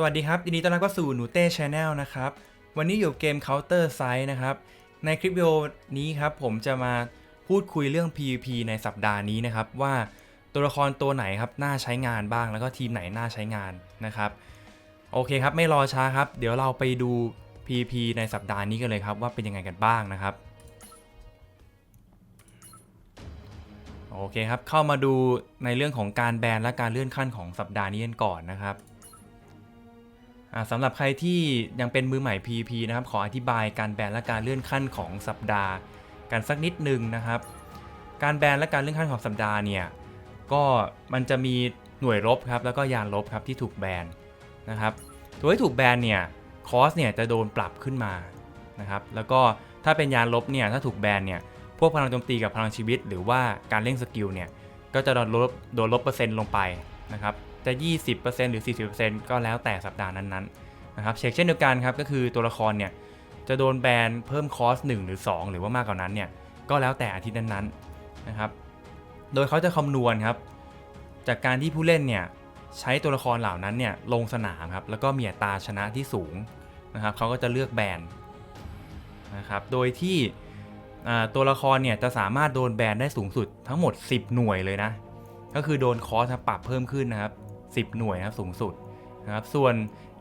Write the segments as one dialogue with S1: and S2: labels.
S1: สวัสดีครับยินดีต้อนรับเข้าสู่หนูเต้ชาแนลนะครับ วันนี้อยู่เกม Counter s i ซ e นะครับ ในคลิปวิดีโอนี้ครับ ผมจะมาพูดคุยเรื่อง PVP ในสัปดาห์นี้นะครับ ว่าตัวละครตัวไหนครับน่าใช้งานบ้างแล้วก็ทีมไหนน่าใช้งานนะครับ โอเคครับ ไม่รอช้าครับ เดี๋ยวเราไปดู PVP ในสัปดาห์นี้กันเลยครับ ว่าเป็นยังไงกันบ้างนะครับโอเคครับเข้ามาดูในเรื่องของการแบนและการเลื่อนขั้นของสัปดาห์นี้กันก่อนนะครับ สำหรับใครที่ยังเป็นมือใหม่ PVP นะครับ ขออธิบายการแบนและการเลื่อนขั้นของสัปดาห์ กันสักนิดนึงนะครับ การแบนและการเลื่อนขั้นของสัปดาห์เนี่ยก็มันจะมีหน่วยรบครับแล้วก็ยานรบครับที่ถูกแบนนะครับตัวที่ถูกแบนเนี่ยคอสเนี่ยจะโดนปรับขึ้นมานะครับแล้วก็ถ้าเป็นยานลบเนี่ยถ้าถูกแบนเนี่ยพวกพลังโจมตีกับพลังชีวิต หรือว่าการเล่นสกิลเนี่ยก็จะโดนลบโดนลบเปอร์เซ็นต์ลงไปนะครับ จะ 20%หรือ 40%ก็แล้วแต่สัปดาห์นั้นๆนะครับเช็คเช่นเดียวกันครับก็คือตัวละครเนี่ยจะโดนแบนเพิ่มคอส1หรือ 2 หรือว่ามากกว่านั้นเนี่ยก็แล้วแต่อาทิตย์นั้นๆนะครับโดยเขาจะคำนวณครับจากการที่ผู้เล่นเนี่ยใช้ตัวละครเหล่านั้นเนี่ยลงสนามครับแล้วก็มีอัตราชนะที่สูงนะครับเขาก็จะเลือกแบนนะครับโดยที่ตัวละครเนี่ยจะสามารถโดนแบนได้สูงสุดทั้งหมด 10 หน่วยเลยนะก็คือโดนคอสปรับเพิ่มขึ้นนะครับ 10 หน่วยนะครับสูงสุดนะครับส่วน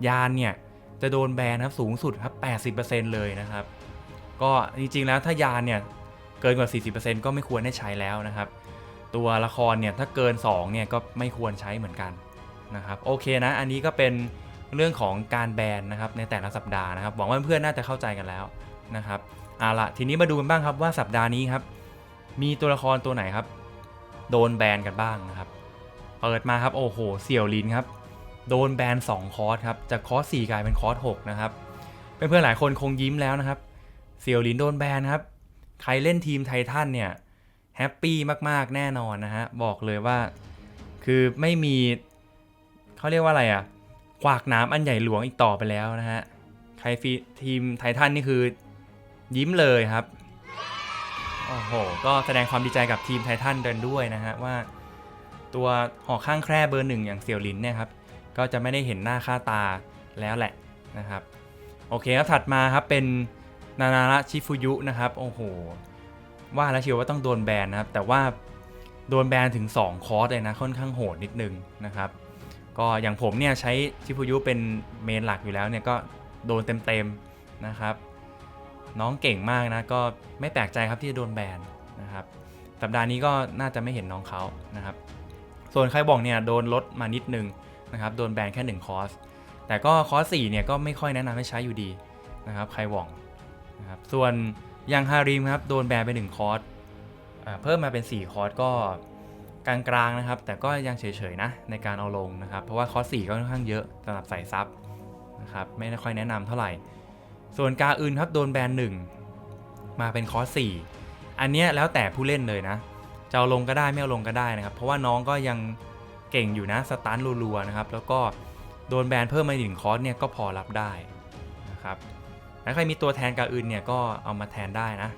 S1: ยานเนี่ยจะโดนแบนครับสูงสุดครับ 80%เลยนะครับ ก็จริงๆแล้วถ้ายานเนี่ยเกินกว่า 40%ก็ไม่ควรได้ใช้แล้วนะครับ ตัวละครเนี่ยถ้าเกิน2เนี่ยก็ไม่ควรใช้เหมือนกันนะครับโอเคนะอันนี้ก็เป็นเรื่องของการแบนนะครับในแต่ละสัปดาห์นะครับหวังว่าเพื่อนๆน่าจะเข้าใจกันแล้วนะครับเอาละทีนี้มาดูกันบ้างครับว่าสัปดาห์นี้ครับมีตัวละครตัวไหนครับ โดนแบนกันบ้างนะครับ เปิดมาครับโอ้โหเสี่ยวลินครับ โดนแบน 2 คอร์สครับจากคอร์ส4กลายเป็นคอร์ส6นะครับเพื่อนๆหลายคนคงยิ้มแล้วนะครับเสี่ยวลินโดนแบนครับ ใครเล่นทีมไททันเนี่ยแฮปปี้มากๆแน่นอนนะฮะบอกเลยว่าคือไม่มีเขาเรียกว่าอะไรอะขวากน้ำอันใหญ่หลวงอีกต่อไปแล้วนะฮะใครฟีทีมไททันนี่คือยิ้มเลยครับโอ้โห ก็แสดงความดีใจกับทีมไททันเดินด้วยนะฮะว่า ตัวหอกข้างแคร่เบอร์หนึ่งอย่างเซียวลินเนี่ยครับก็จะไม่ได้เห็นหน้าค่าตาแล้วแหละนะครับโอเคครับถัดมาครับเป็นนานาระชิฟุยุนะครับโอ้โหว่าแล้วเชียวว่าต้องโดนแบนนะครับ แต่ว่าโดนแบนถึง 2 คอร์สเลยนะค่อนข้างโหดนิดนึงนะครับ ก็อย่างผมเนี่ยใช้ชิฟุยุเป็นเมนหลักอยู่แล้วเนี่ยก็โดนเต็มๆนะครับ น้องเก่งมากนะก็ไม่แปลกใจครับที่จะโดนแบนนะครับสัปดาห์นี้ก็น่าจะไม่เห็นน้องเขานะครับ ส่วนใครบอกเนี่ยโดนลดมานิดนึงนะครับโดนแบนแค่1คอร์สแต่ก็คอร์ส4เนี่ยก็ไม่ค่อยแนะนำให้ใช้อยู่ดีนะครับใครหว่องนะครับส่วนยังฮาริมครับโดนแบนไป1คอร์สอ่าเพิ่มมาเป็น 4 คอร์สก็กลางๆนะครับ แต่ก็ยังเฉยๆนะในการเอาลงนะครับ เพราะว่าคอร์ส4ก็ค่อนข้างเยอะสำหรับใส่ซับนะครับไม่ได้ค่อยแนะนำเท่าไหร่ ส่วนกาอื่นครับโดนแบน1มาเป็นคอร์ส4อันเนี้ยแล้วแต่ผู้เล่นเลยนะ จะเอาลงก็ได้ไม่เอาลงก็ได้นะครับ เพราะว่าน้องก็ยังเก่งอยู่นะสตันรัวๆนะครับ แล้วก็โดนแบนเพิ่มมาอีกหนึ่งคอร์สเนี่ยก็พอรับได้นะครับถ้าใครมีตัวแทนกาอื่นเนี่ยก็เอามาแทนได้นะ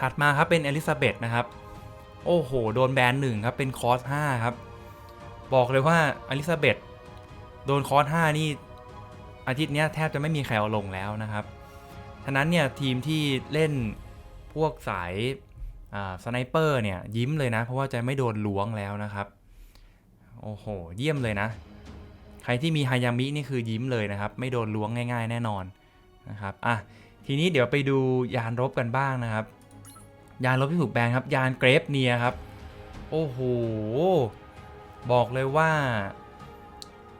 S1: ถัดมาครับเป็นเอลิซาเบธนะครับ โอ้โห โดนแบนหนึ่งครับเป็นคอร์ส5ครับ บอกเลยว่าอลิซาเบธโดนคอร์ส5นี่อาทิตย์นี้แทบจะไม่มีใครเอาลงแล้วนะครับ ฉะนั้นเนี่ยทีมที่เล่นพวกสาย สไนเปอร์เนี่ยยิ้มเลยนะ เพราะว่าจะไม่โดนล้วงแล้วนะครับ โอ้โห เยี่ยมเลยนะ ใครที่มีฮายามินี่คือยิ้มเลยนะครับ ไม่โดนล้วงง่าย ๆ แน่นอนนะครับอะทีนี้เดี๋ยวไปดูยานรบกันบ้างนะครับ ยานรบที่ถูกแบนครับ ยานเกรฟเนียครับ โอ้โห บอกเลยว่า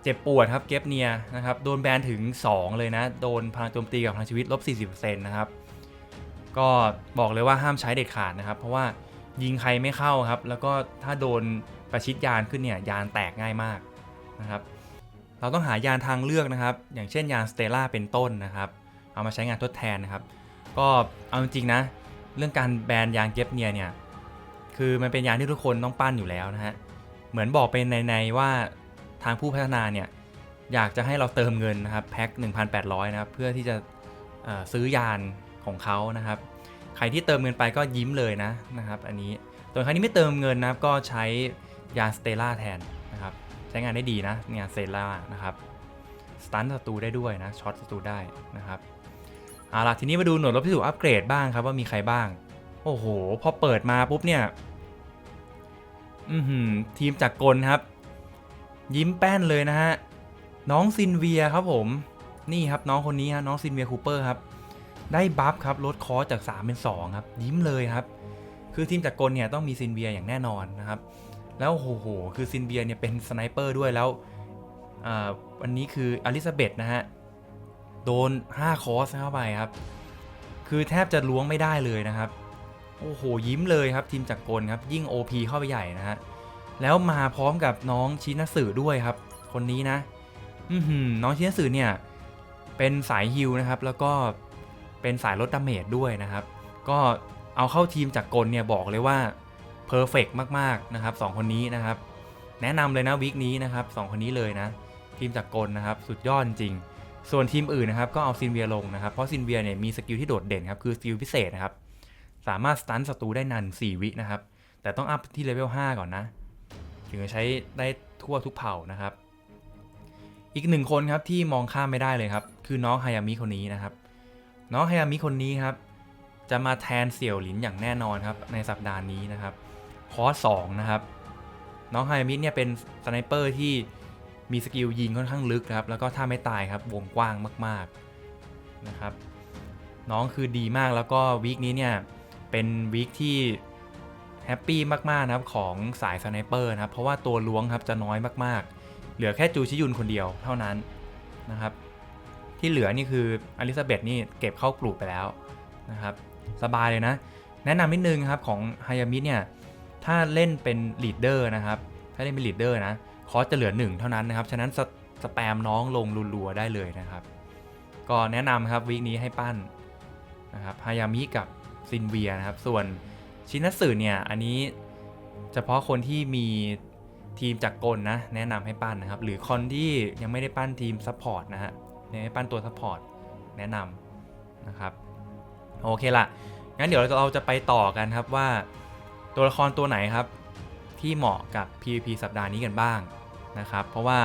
S1: เจ็บปวดครับเกรฟเนียนะครับ โดนแบนถึง 2 เลยนะ โดนพลังโจมตีกับพลังชีวิตลบ40%นะครับ ก็บอกเลยว่าห้ามใช้เด็ดขาดนะครับ เพราะว่ายิงใครไม่เข้าครับ แล้วก็ถ้าโดนประชิดยานขึ้นเนี่ยยานแตกง่ายมากนะครับ เราต้องหายานทางเลือกนะครับ อย่างเช่นยานสเตล่าเป็นต้นนะครับ เอามาใช้งานทดแทนนะครับ ก็เอาจริงนะ เรื่องการแบนยางเก็บเนียเนี่ยคือมันเป็นยางที่ทุกคนต้องปั้นอยู่แล้วนะฮะ เหมือนบอกเป็นในๆว่าทางผู้พัฒนาเนี่ยอยากจะให้เราเติมเงินนะครับแพ็ค1,800 นะครับเพื่อที่จะซื้อยาน ของเขานะครับ ใครที่เติมเงินไปก็ยิ้มเลยนะนะครับ อันนี้ส่วนใครที่ไม่เติมเงินนะครับก็ใช้ยาสเตล่าแทนนะครับ ใช้งานได้ดีนะงานสเตล่านะครับสตันศัตรูได้ด้วยนะช็อตศัตรูได้นะครับเอาล่ะทีนี้มาดูหน่วยรบที่ถูกอัปเกรดบ้างครับว่ามีใครบ้าง โอ้โห พอเปิดมาปุ๊บเนี่ย อือหือทีมจากกลครับ ยิ้มแป้นเลยนะฮะ น้องซินเวียครับผม นี่ครับน้องคนนี้ฮะน้องซินเวียคูเปอร์ครับ ได้บัฟครับลดคอสจาก 3 เป็น 2 ครับ ยิ้มเลยครับ คือทีมจากกลเนี่ยต้องมีซินเวียอย่างแน่นอนนะครับ แล้วโอ้โหคือซินเวียเนี่ยเป็นสไนเปอร์ด้วยแล้วอ่าวันนี้คืออลิซาเบธนะฮะ โดน 5 คอสเข้าไปครับ คือแทบจะล้วงไม่ได้เลยนะครับ โอ้โห ยิ้มเลยครับทีมจากกลครับ ยิ่ง OP เข้าไปใหญ่นะฮะ แล้วมาพร้อมกับน้องชินัสึด้วยครับ คนนี้นะน้องชินัสึเนี่ยเป็นสายฮิลนะครับ แล้วก็ เป็นสายลดดาเมจด้วยนะครับ ก็เอาเข้าทีมจากกลเนี่ยบอกเลยว่าเพอร์เฟกมากๆนะครับสองคนนี้นะครับ แนะนำเลยนะวีคนี้นะครับสองคนนี้เลยนะ ทีมจากกลนะครับ สุดยอดจริง ส่วนทีมอื่นนะครับ ก็เอาซินเวียลงนะครับ เพราะซินเวียเนี่ยมีสกิลที่โดดเด่นครับ คือสกิลพิเศษนะครับ สามารถสตันศัตรูได้นาน 4 วินะครับ แต่ต้องอัพที่เลเวล5ก่อนนะ ถึงจะใช้ได้ทั่วทุกเผ่านะครับ อีกหนึ่งคนครับที่มองข้ามไม่ได้เลยครับ คือน้องไฮามิคนนี้นะครับ น้องไฮามิคนนี้ครับ จะมาแทนเสี่ยวหลินอย่างแน่นอนครับ ในสัปดาห์นี้นะครับคอสสองนะครับ น้องไฮามิเนี่ยเป็นสไนเปอร์ที่มีสกิลยิงค่อนข้างลึกครับ แล้วก็ถ้าไม่ตายครับวงกว้างมากๆนะครับ น้องคือดีมากแล้วก็วีคนี้เนี่ยเป็นวีคที่แฮปปี้มากๆนะครับของสายสไนเปอร์นะครับ เพราะว่าตัวล้วงครับจะน้อยมากๆ เหลือแค่จูชิยุนคนเดียวเท่านั้นนะครับ ที่เหลือนี่คืออลิซาเบธนี่เก็บเข้ากลุ่มไปแล้วนะครับสบายเลยนะ แนะนำนิดนึงครับของไฮยามิเนี่ยถ้าเล่นเป็นลีดเดอร์นะครับถ้าเล่นเป็นลีดเดอร์นะคอสจะเหลือ 1 เท่านั้นนะครับ ฉะนั้นสสแปมน้องลงรัวๆได้เลยนะครับ ก็แนะนำครับวีคนี้ให้ปั้นนะครับฮายามิกับซินเวียนะครับ ส่วนชินัสึเนี่ยอันนี้เฉพาะคนที่มีทีมจากกลนะ แนะนำให้ปั้นนะครับ หรือคนที่ยังไม่ได้ปั้นทีมซัพพอร์ตนะฮะ ยังไม่ปั้นตัวซัพพอร์ตแนะนำนะครับโอเคละงั้นเดี๋ยวเราจะไปต่อกันครับว่า ตัวละครตัวไหนครับ ที่เหมาะกับ PVP สัปดาห์นี้กันบ้างนะครับ เพราะว่า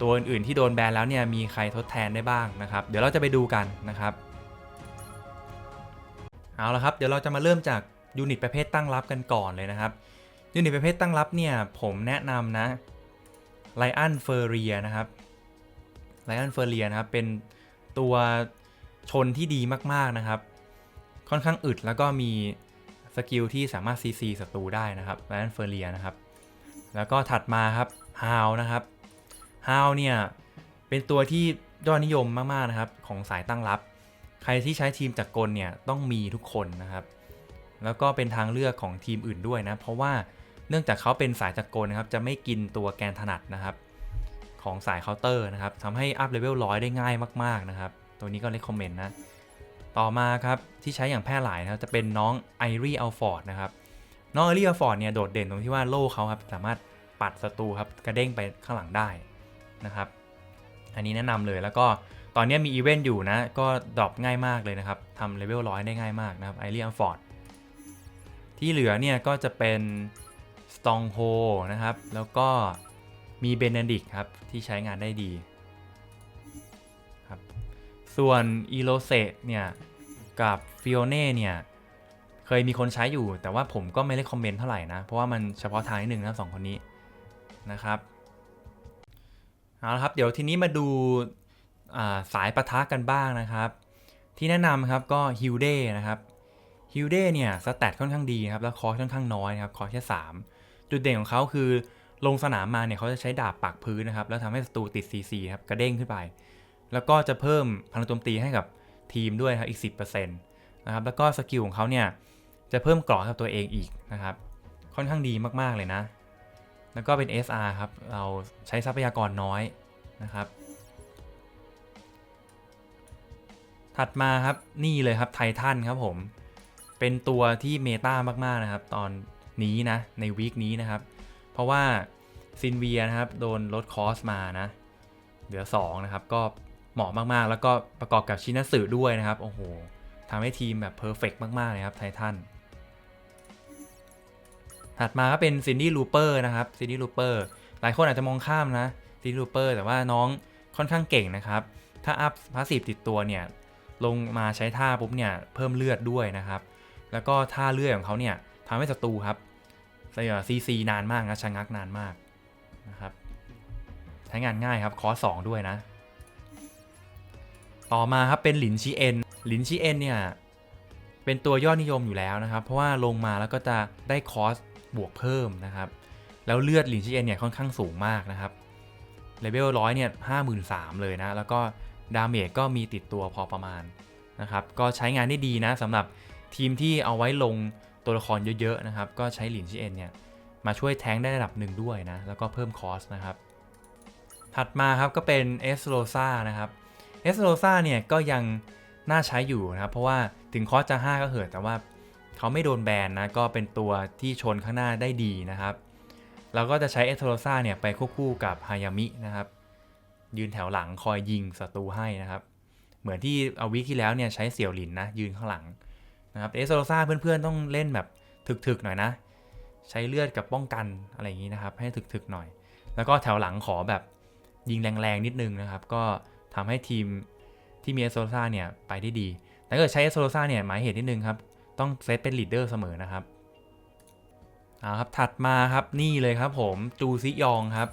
S1: ตัวอื่นๆที่โดนแบนแล้วเนี่ยมีใครทดแทนได้บ้างนะครับ เดี๋ยวเราจะไปดูกันนะครับเอาละครับเดี๋ยวเราจะมาเริ่มจากยูนิตประเภทตั้งรับกันก่อนเลยนะครับยูนิตประเภทตั้งรับเนี่ยผมแนะนำนะไลอันเฟอร์เรียนะครับ ไลอันเฟอร์เรียนะครับ เป็นตัวชนที่ดีมาก ๆ นะครับ ค่อนข้างอึดแล้วก็มีสกิลที่สามารถ CC ศัตรูได้นะครับไลอันเฟอร์เรียนะครับ แล้วก็ถัดมาครับฮาวนะครับฮาวเนี่ยเป็นตัวที่ยอดนิยมมากๆนะครับ ของสายตั้งรับ ใครที่ใช้ทีมจากกลเนี่ยต้องมีทุกคนนะครับ แล้วก็เป็นทางเลือกของทีมอื่นด้วยนะ เพราะว่าเนื่องจากเขาเป็นสายจักรกลนะครับ จะไม่กินตัวแกนถนัดนะครับ ของสายเคาน์เตอร์นะครับทำให้อัพเลเวลร้อยได้ง่ายมาก ๆ นะครับ ตัวนี้ก็เลคคอมเมนต์นะ ต่อมาครับ ที่ใช้อย่างแพร่หลายนะครับ จะเป็นน้องไอรีอัลฟอร์ดนะครับ น้องไอรีอัลฟอร์ดเนี่ย โดดเด่นตรงที่ว่าโล่เขาครับ สามารถปัดศัตรูครับ กระเด้งไปข้างหลังได้นะครับ อันนี้แนะนำเลยแล้วก็ตอนนี้มีอีเวนต์อยู่นะ ก็ดรอปง่ายมากเลยนะครับทำเลเวลร้อยได้ง่ายมากนะครับไอรีอัลฟอร์ดที่เหลือเนี่ยก็จะเป็น Stronghold นะครับ แล้วก็ มีเบน e ดิกครับ ที่ใช้งานได้ดีครับส่วนอีโ s เซเนี่ยกับฟิโอเน่เนี่ยเคยมีคนใช้อยู่ แต่ว่าผมก็ไม่ได้คอมเมนต์เท่าไหร่นะ เพราะว่ามันเฉพาะทางนิดนึงนะสองคนนี้นะครับเอาละครับเดี๋ยวทีนี้มาดูาสายปะทะกันบ้างนะครับ ที่แนะนำครับก็ฮิลเดนะครับฮิลเดเนี่ยสแตทค่อนข้างดีครับแล้วคอร์สค่อนข้างน้อยนะครับคอร์สแค่3จุดเด่นของเขาคือ ลงสนามมาเนี่ยเขาจะใช้ดาบปักพื้นนะครับ แล้วทำให้ศัตรูติด CC ครับกระเด้งขึ้นไป แล้วก็จะเพิ่มพลังโจมตีให้กับทีมด้วยครับอีก 10%นะครับแล้วก็สกิลของเขาเนี่ยจะเพิ่มเกราะกับตัวเองอีกนะครับ ค่อนข้างดีมากๆเลยนะ แล้วก็เป็น SR ครับ เราใช้ทรัพยากรน้อยนะครับ ถัดมาครับนี่เลยครับไททันครับผม เป็นตัวที่เมตามากๆนะครับ ตอนนี้นะในวีคนี้นะครับ เพราะว่าซินเวียนะครับโดนลดคอสมานะ เหลือ 2 นะครับ ก็เหมาะมากๆ แล้วก็ประกอบกับชินัสึด้วยนะครับ โอ้โหทำให้ทีมแบบเพอร์เฟกมาก ๆ เลยครับไททันถัดมาก็เป็นซินดี้ลูเปอร์นะครับซินดี้ลูเปอร์หลายคนอาจจะมองข้ามนะซินดี้ลูเปอร์แต่ว่าน้องค่อนข้างเก่งนะครับ ถ้าอัพพาสซีฟติดตัวเนี่ย ลงมาใช้ท่าปุ๊บเนี่ย เพิ่มเลือดด้วยนะครับ แล้วก็ท่าเลือดของเขาเนี่ยทำให้ศัตรูครับ ซีซีนานมากนะชะงักนานมากนะครับ ใช้งานง่ายครับคอสองด้วยนะ ต่อมาครับเป็นหลินชีเอ็นหลินชีเอ็นเนี่ย เป็นตัวยอดนิยมอยู่แล้วนะครับ เพราะว่าลงมาแล้วก็จะได้คอสบวกเพิ่มนะครับ แล้วเลือดหลินชีเอ็นเนี่ยค่อนข้างสูงมากนะครับเลเวลร้อยเนี่ยห้าหมื่นสามเลยนะ แล้วก็ดาเมจก็มีติดตัวพอประมาณนะครับ ก็ใช้งานได้ดีนะสำหรับทีมที่เอาไว้ลง ตัวละครเยอะๆนะครับ ก็ใช้หลินชีเอ็นเนี่ยมาช่วยแทงได้ระดับหนึ่งด้วยนะ แล้วก็เพิ่มคอสนะครับ ถัดมาครับก็เป็นเอสโ o ซานะครับเอสโ o ซาเนี่ยก็ยังน่าใช้อยู่นะครับ เพราะว่าถึงคอสจะ 5 ก็เหอะแต่ว่าเขาไม่โดนแบนนะ ก็เป็นตัวที่ชนข้างหน้าได้ดีนะครับเราก็จะใช้เอสโ o ซาเนี่ยไปควบคู่กับฮายามินะครับ ยืนแถวหลังคอยยิงศัตรูให้นะครับ เหมือนที่เอาวิกที่แล้วเนี่ยใช้เสี่ยวหลินนะยืนข้างหลัง นะครับเอสโ o ซาเพื่อนๆต้องเล่นแบบถึกๆหน่อยนะ ใช้เลือดกับป้องกันอะไรอย่างนี้นะครับ ให้ถึกๆหน่อย แล้วก็แถวหลังขอแบบยิงแรงๆนิดนึงนะครับ ก็ทำให้ทีมที่มีเอสโซลซาเนี่ยไปได้ดี แต่ถ้าเกิดใช้เอสโซลซาเนี่ยหมายเหตุนิดนึงครับ ต้องเซตเป็นลีดเดอร์เสมอนะครับเอาครับถัดมาครับนี่เลยครับผมจูซิยองครับ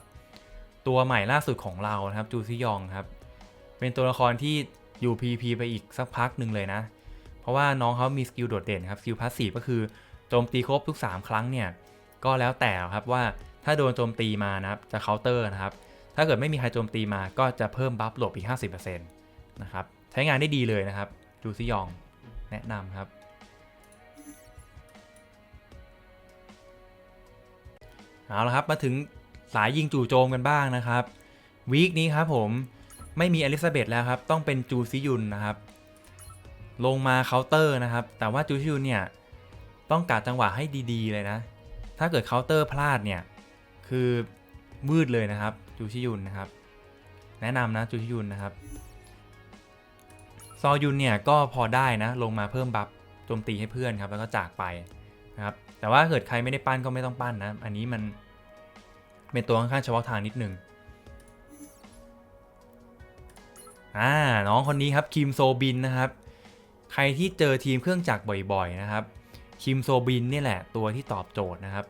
S1: ตัวใหม่ล่าสุดของเรานะครับจูซิยองครับ เป็นตัวละครที่อยู่ PP ไปอีกสักพักหนึ่งเลยนะ ราะว่าน้องเขามีสกิลโดดเด่นครับสกิลพาสซีฟก็คือโจมตีครบทุก 3 ครั้งเนี่ยก็แล้วแต่ครับว่าถ้าโดนโจมตีมานะครับจะเคาน์เตอร์นะครับถ้าเกิดไม่มีใครโจมตีมาก็จะเพิ่มบัฟหลบอีก 50%นะครับใช้งานได้ดีเลยนะครับจูซิยองแนะนำครับ เอาละครับมาถึงสายยิงจู่โจมกันบ้างนะครับวีคนี้ครับผมไม่มีอลิซาเบธแล้วครับ ต้องเป็นจูซิยุนนะครับ ลงมาเคาน์เตอร์นะครับ แต่ว่าจูซิยุนเนี่ยต้องกาดจังหวะให้ดีๆเลยนะ ถ้าเกิดเคาน์เตอร์พลาดเนี่ยคือมืดเลยนะครับจูชิยุนนะครับ แนะนำนะจูชิยุนนะครับ ซอยุนเนี่ยก็พอได้นะลงมาเพิ่มบัฟโจมตีให้เพื่อนครับแล้วก็จากไปนะครับ แต่ว่าเกิดใครไม่ได้ปั้นก็ไม่ต้องปั้นนะ อันนี้มันเป็นตัวค่อนข้างเฉพาะทางนิดนึงอ่าน้องคนนี้ครับคิมโซบินนะครับ ใครที่เจอทีมเครื่องจักรบ่อยๆนะครับคิมโซบินนี่แหละตัวที่ตอบโจทย์นะครับ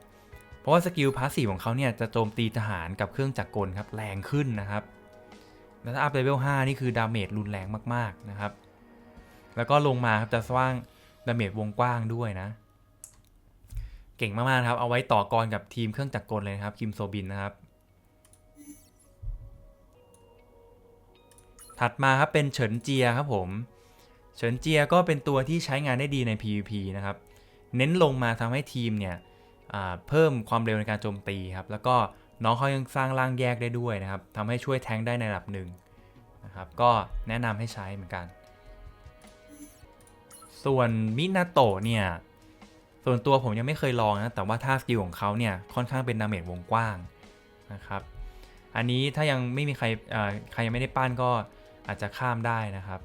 S1: เพราะว่าสกิลพาสซีฟของเขาเนี่ยจะโจมตีทหารกับเครื่องจักรกลครับแรงขึ้นนะครับแล้วถ้าอัพเลเวล5นี่คือดาเมจรุนแรงมากๆนะครับ แล้วก็ลงมาครับจะสร้างดาเมจวงกว้างด้วยนะ เก่งมากๆครับ เอาไว้ต่อกรกับทีมเครื่องจักรกลเลยครับคิมโซบินนะครับ ถัดมาครับเป็นเฉินเจียครับผม เฉินเจียก็เป็นตัวที่ใช้งานได้ดีใน PVP นะครับ เน้นลงมาทำให้ทีมเนี่ยเพิ่มความเร็วในการโจมตีครับ แล้วก็น้องเขายังสร้างร่างแยกได้ด้วยนะครับทำให้ช่วยแทงได้ในระดับหนึ่งนะครับ ก็แนะนำให้ใช้เหมือนกัน ส่วนมินาโตะเนี่ย ส่วนตัวผมยังไม่เคยลองนะ แต่ว่าท่าสกิลของเขาเนี่ยค่อนข้างเป็นดาเมจวงกว้างนะครับ อันนี้ถ้ายังไม่มีใครใครยังไม่ได้ปั้นก็อาจจะข้ามได้นะครับ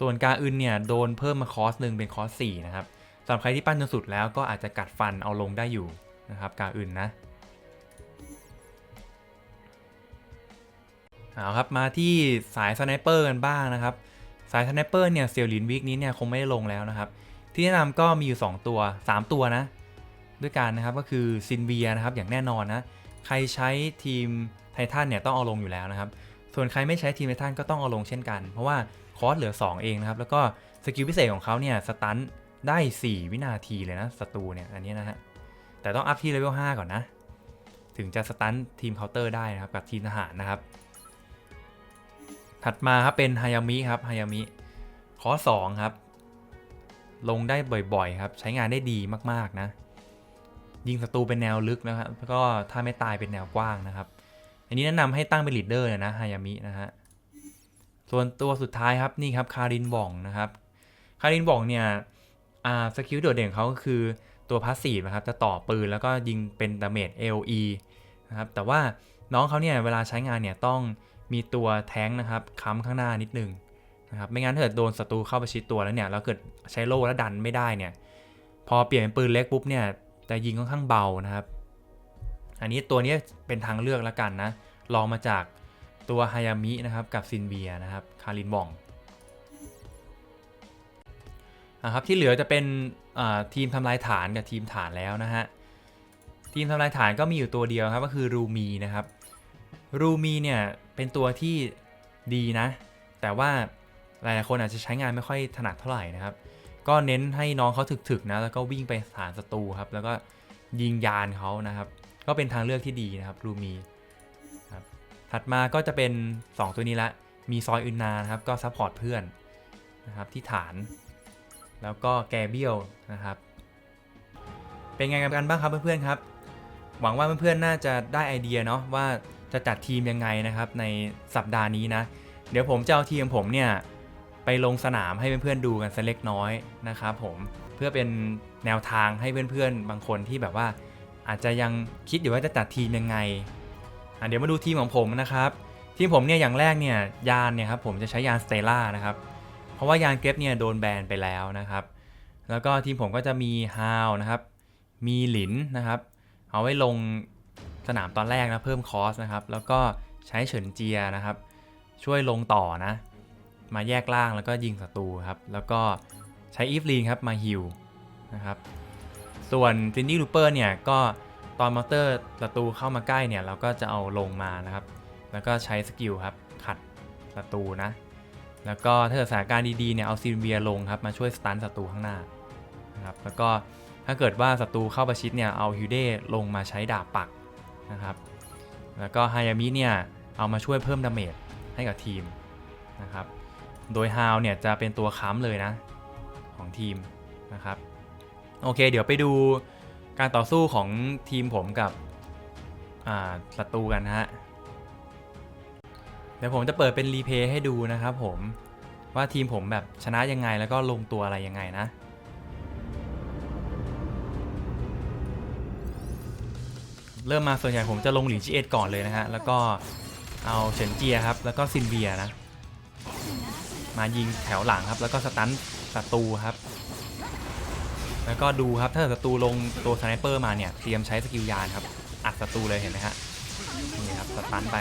S1: ส่วนการอื่นเนี่ยโดนเพิ่มมาคอสหนึ่งเป็นคอสสี่นะครับสำหรับใครที่ปั้นจนสุดแล้วก็อาจจะกัดฟันเอาลงได้อยู่นะครับการอื่นนะเอาครับมาที่สายสไนเปอร์กันบ้างนะครับ สายสไนเปอร์เนี่ยเซียวลินวิกนี้เนี่ยคงไม่ได้ลงแล้วนะครับ ที่แนะนำก็มีอยู่ 2 ตัว 3 ตัวนะ ด้วยกันนะครับก็คือซินเวียนะครับอย่างแน่นอนนะใครใช้ทีมไททันเนี่ยต้องเอาลงอยู่แล้วนะครับ ส่วนใครไม่ใช้ทีมไททันก็ต้องเอาลงเช่นกัน เพราะว่า คอสเหลือ 2 เองนะครับ แล้วก็สกิลพิเศษของเขาเนี่ย สตันได้ 4 วินาทีเลยนะศัตรูเนี่ย อันนี้นะฮะ แต่ต้องอัพที่เลเวล5ก่อนนะ ถึงจะสตันทีมเคาน์เตอร์ได้นะครับ กับทีมทหารนะครับ ถัดมาครับเป็นฮายามิครับฮายามิข้อ2ครับ ลงได้บ่อยๆ ครับ ใช้งานได้ดีมากๆนะ ยิงศัตรูเป็นแนวลึกนะครับแล้วก็ถ้าไม่ตายเป็นแนวกว้างนะครับ อันนี้แนะนำให้ตั้งเป็นลีดเดอร์นะฮายามินะฮะ ส่วนตัวสุดท้ายครับนี่ครับคารินบ่องนะครับ คารินบ่องเนี่ยสกิลโดดเด่นเขาก็คือตัวพาสซีฟนะครับจะต่อปืนแล้วก็ยิงเป็นดาเมจ LE นะครับแต่ว่าน้องเขาเนี่ยเวลาใช้งานเนี่ยต้องมีตัวแท้งนะครับค้ำข้างหน้านิดนึงนะครับไม่งั้นถ้าเกิดโดนศัตรูเข้าไปชิดตัวแล้วเนี่ยแล้วเกิดใช้โล่แล้วดันไม่ได้เนี่ยพอเปลี่ยนเป็นปืนเล็กปุ๊บเนี่ยจะยิงค่อนข้างเบานะครับ อันนี้ตัวนี้เป็นทางเลือกแล้วกันนะลองมาจาก ตัวฮายามินะครับกับซินเบียนะครับคารินบองนะครับที่เหลือจะเป็นทีมทำลายฐานกับทีมฐานแล้วนะฮะทีมทำลายฐานก็มีอยู่ตัวเดียวครับก็คือรูมีนะครับรูมีเนี่ยเป็นตัวที่ดีนะ แต่ว่าหลายๆคนอาจจะใช้งานไม่ค่อยถนัดเท่าไหร่นะครับ ก็เน้นให้น้องเขาถึกๆนะแล้วก็วิ่งไปฐานศัตรูครับแล้วก็ยิงยานเขานะครับ ก็เป็นทางเลือกที่ดีนะครับรูมี ถัดมาก็จะเป็น 2 ตัวนี้ละ มีซอยอึนนานะครับ ก็ซัพพอร์ตเพื่อนนะครับที่ฐาน แล้วก็แกเบียลนะครับ เป็นไงกันบ้างครับเพื่อนๆครับ หวังว่าเพื่อนๆน่าจะได้ไอเดียเนาะว่าจะจัดทีมยังไงนะครับในสัปดาห์นี้นะ เดี๋ยวผมจะเอาทีมผมเนี่ยไปลงสนามให้เพื่อนๆดูกันสักเล็กน้อยนะครับผมเพื่อเป็นแนวทางให้เพื่อนๆ บางคนที่แบบว่าอาจจะยังคิดอยู่ว่าจะจัดทีมยังไง อะเดี๋ยวมาดูทีมของผมนะครับทีมผมเนี่ยอย่างแรกเนี่ยยานเนี่ยครับผมจะใช้ยานสเตล่านะครับเพราะว่ายานเกรฟเนี่ยโดนแบนไปแล้วนะครับ แล้วก็ทีมผมก็จะมีฮาวนะครับมีหลินนะครับ เอาไว้ลงสนามตอนแรกนะเพิ่มคอสนะครับ แล้วก็ใช้เฉินเจียนะครับ ช่วยลงต่อนะ มาแยกล่างแล้วก็ยิงศัตรูครับ แล้วก็ใช้อีฟลีนครับมาฮิลนะครับ ส่วนฟินดี้ลูเปอร์เนี่ยก็ ตอนมอเตอร์ศัตรูเข้ามาใกล้เนี่ยเราก็จะเอาลงมานะครับ แล้วก็ใช้สกิลครับขัดศัตรูนะ แล้วก็ถ้าเกิดสถานการณ์ดีๆเนี่ยเอาซินเวียลงครับมาช่วยสตันศัตรูข้างหน้านะครับแล้วก็ถ้าเกิดว่าศัตรูเข้าประชิดเนี่ยเอาฮิวเดลงมาใช้ดาบปักนะครับ แล้วก็ฮายามิเนี่ยเอามาช่วยเพิ่มดาเมจให้กับทีมนะครับ โดยฮาวเนี่ยจะเป็นตัวค้ำเลยนะของทีมนะครับ โอเค เดี๋ยวไปดู การต่อสู้ของทีมผมกับศัตรูกันนะฮะ เดี๋ยวผมจะเปิดเป็นรีเพย์ให้ดูนะครับผมว่าทีมผมแบบชนะยังไงแล้วก็ลงตัวอะไรยังไงนะ เริ่มมาส่วนใหญ่ผมจะลงหลินชีเอ็ดก่อนเลยนะฮะ แล้วก็เอาเฉินเจียครับ แล้วก็ซินเวียนะ มายิงแถวหลังครับ แล้วก็สตันศัตรูครับ แล้วก็ดูครับถ้าศัตรูลงตัวสไนเปอร์มาเนี่ยเตรียมใช้สกิลยานครับอัดศัตรูเลยเห็นไหมฮะนี่ครับสตันไป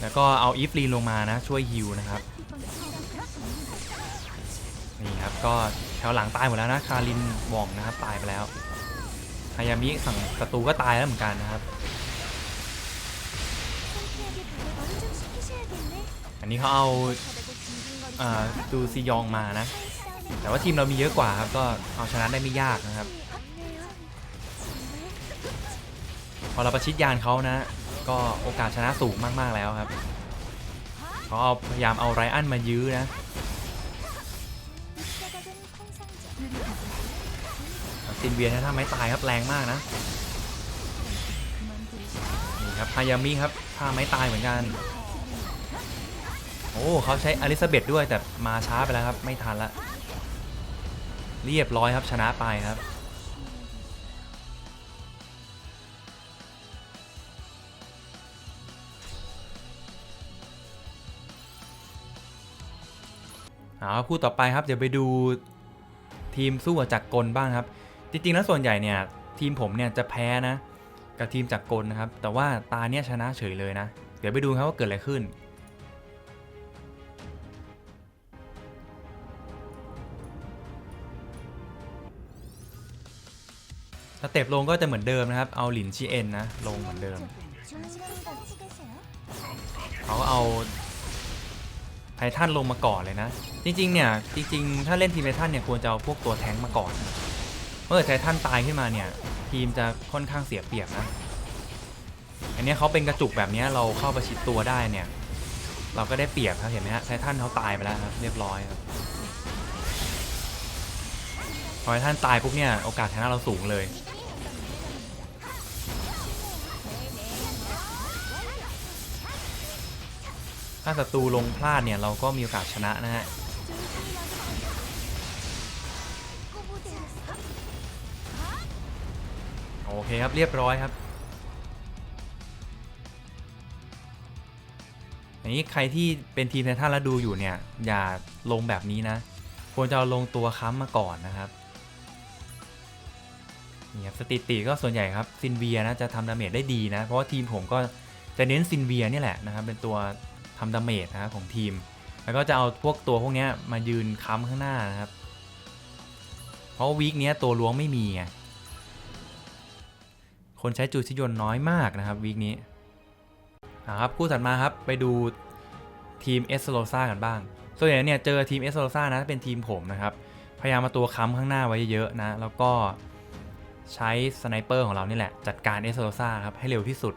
S1: แล้วก็เอาอีฟลีนลงมานะช่วยฮิวนะครับนี่ครับก็แถวหลังตายหมดแล้วนะคารินว่องนะครับตายไปแล้วฮายามิสั่งศัตรูก็ตายแล้วเหมือนกันนะครับ อันนี้เขาเอาดูซียองมานะ แต่ว่าทีมเรามีเยอะกว่าครับก็เอาชนะได้ไม่ยากนะครับ พอเราประชิดยานเขานะ ก็โอกาสชนะสูงมากๆแล้วครับเขาเอาพยายามเอาไรอันมายื้อนะซินเวียถ้าไม่ตายครับแรงมากนะนี่ครับฮายามิครับถ้าไม่ตายเหมือนกันโอ้เขาใช้อลิซาเบธด้วยแต่มาช้าไปแล้วครับไม่ทันละ เรียบร้อยครับชนะไปครับเอาคู่ต่อไปครับเดี๋ยวไปดูทีมสู้กับจักรกลบ้างครับ จริงๆแล้วส่วนใหญ่เนี่ยทีมผมเนี่ยจะแพ้นะ กับทีมจักรกลนะครับ แต่ว่าตาเนี่ยชนะเฉยเลยนะ เดี๋ยวไปดูครับว่าเกิดอะไรขึ้น เต็ปลงก็จะเหมือนเดิมนะครับ เอาหลินชีเอ็นนะลงเหมือนเดิม เขาก็เอาไททันลงมาก่อนเลยนะ จริงๆเนี่ยจริงๆ ถ้าเล่นทีมไททันเนี่ยควรจะเอาพวกตัวแทงมาก่อน เมื่อไททันตายขึ้นมาเนี่ยทีมจะค่อนข้างเสียเปรียบนะ อันนี้เขาเป็นกระจุกแบบนี้เราเข้าประชิดตัวได้เนี่ยเราก็ได้เปรียบครับเห็นไหมฮะไททันเขาตายไปแล้วครับเรียบร้อยครับพอไททันตายปุ๊บเนี่ยโอกาสชนะเราสูงเลย ถ้าศัตรูลงพลาดเนี่ยเราก็มีโอกาสชนะนะฮะโอเคครับเรียบร้อยครับอันนี้ใครที่เป็นทีมไททันแล้วดูอยู่เนี่ย อย่าลงแบบนี้นะ ควรจะลงตัวค้ำมาก่อนนะครับนี่ครับสถิติก็ส่วนใหญ่ครับซินเวียนะจะทำดาเมจได้ดีนะ เพราะว่าทีมผมก็จะเน้นซินเวียนี่แหละนะครับ เป็นตัว ทำดาเมจนะครับของทีม แล้วก็จะเอาพวกตัวพวกนี้มายืนค้ำข้างหน้านะครับ เพราะวีคนี้ตัวล้วงไม่มีไงคนใช้จุดชิยนน้อยมากนะครับวีคนี้อ่าครับคู่ถัดมาครับไปดูทีมเอสโลซากันบ้าง ส่วนใหญ่เนี่ยเจอทีมเอสโลซานะเป็นทีมผมนะครับ พยายามมาตัวค้ำข้างหน้าไว้เยอะๆนะ แล้วก็ใช้สไนเปอร์ของเรานี่แหละ จัดการเอสโลซาครับให้เร็วที่สุด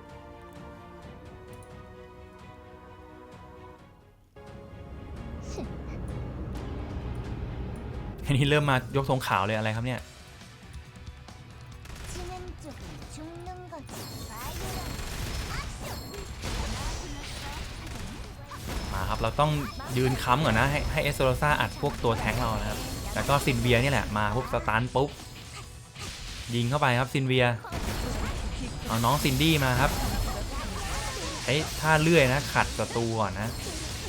S1: อันนี้เริ่มมายกธงขาวเลยอะไรครับเนี่ย มาครับ เราต้องยืนค้ำก่อนนะ ให้ให้เอสโซโรซาอัดพวกตัวแท้งเรานะครับ แล้วก็ซินเวียนี่แหละ มาพวกสตาร์ปุ๊บ ยิงเข้าไปครับซินเวีย เอาน้องซินดี้มาครับใช้ท่าเลื่อยนะ ขัดศัตรูก่อนนะ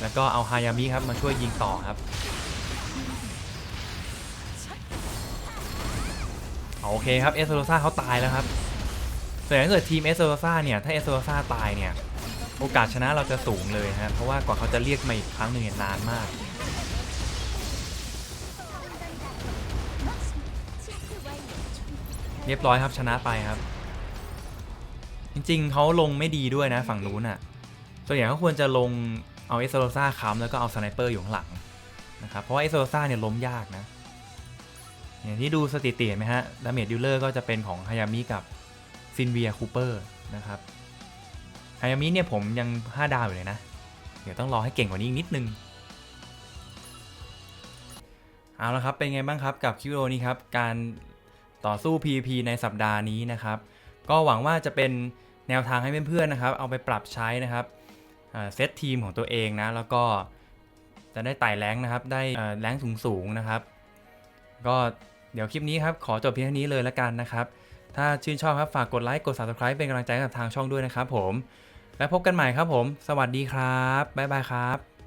S1: แล้วก็เอาฮายามิครับมาช่วยยิงต่อครับ โอเคครับเอสโรซาเขาตายแล้วครับส่วนใหญ่ถ้าเกิดทีมเอสโรซาเนี่ยถ้าเอสโรซาตายเนี่ยโอกาสชนะเราจะสูงเลยฮะเพราะว่ากว่าเขาจะเรียกมาอีกครั้งหนึ่งนานมากเรียบร้อยครับชนะไปครับ จริงๆเขาลงไม่ดีด้วยนะฝั่งนู้นอะส่วนใหญ่เขาควรจะลงเอาเอสโรซ่าค้ำแล้วก็เอาสไนเปอร์อยู่ข้างหลังนะครับเพราะว่าเอสโรซ่าเนี่ยล้มยากนะ อย่างที่ดูสถิติเห็นไหมฮะ ดาเมจดิลเลอร์ก็จะเป็นของฮายามิกับซินเวียคูเปอร์นะครับฮายามิเนี่ยผมยัง 5 ดาวอยู่เลยนะ เดี๋ยวต้องรอให้เก่งกว่านี้อีกนิดนึง เอาละครับ เป็นไงบ้างครับกับคิวโอนี้ครับ การต่อสู้ PVP ในสัปดาห์นี้นะครับ ก็หวังว่าจะเป็นแนวทางให้เพื่อนๆนะครับ เอาไปปรับใช้นะครับเซตทีมของตัวเองนะ แล้วก็จะได้ไต่แรงนะครับ ได้แรงสูงๆนะครับ ก็ เดี๋ยวคลิปนี้ครับ ขอจบเพียงเท่านี้เลยละกันนะครับ ถ้าชื่นชอบครับ ฝากกดไลค์ กด subscribe เป็นกำลังใจกับทางช่องด้วยนะครับผม และพบกันใหม่ครับผม สวัสดีครับ บ๊ายบายครับ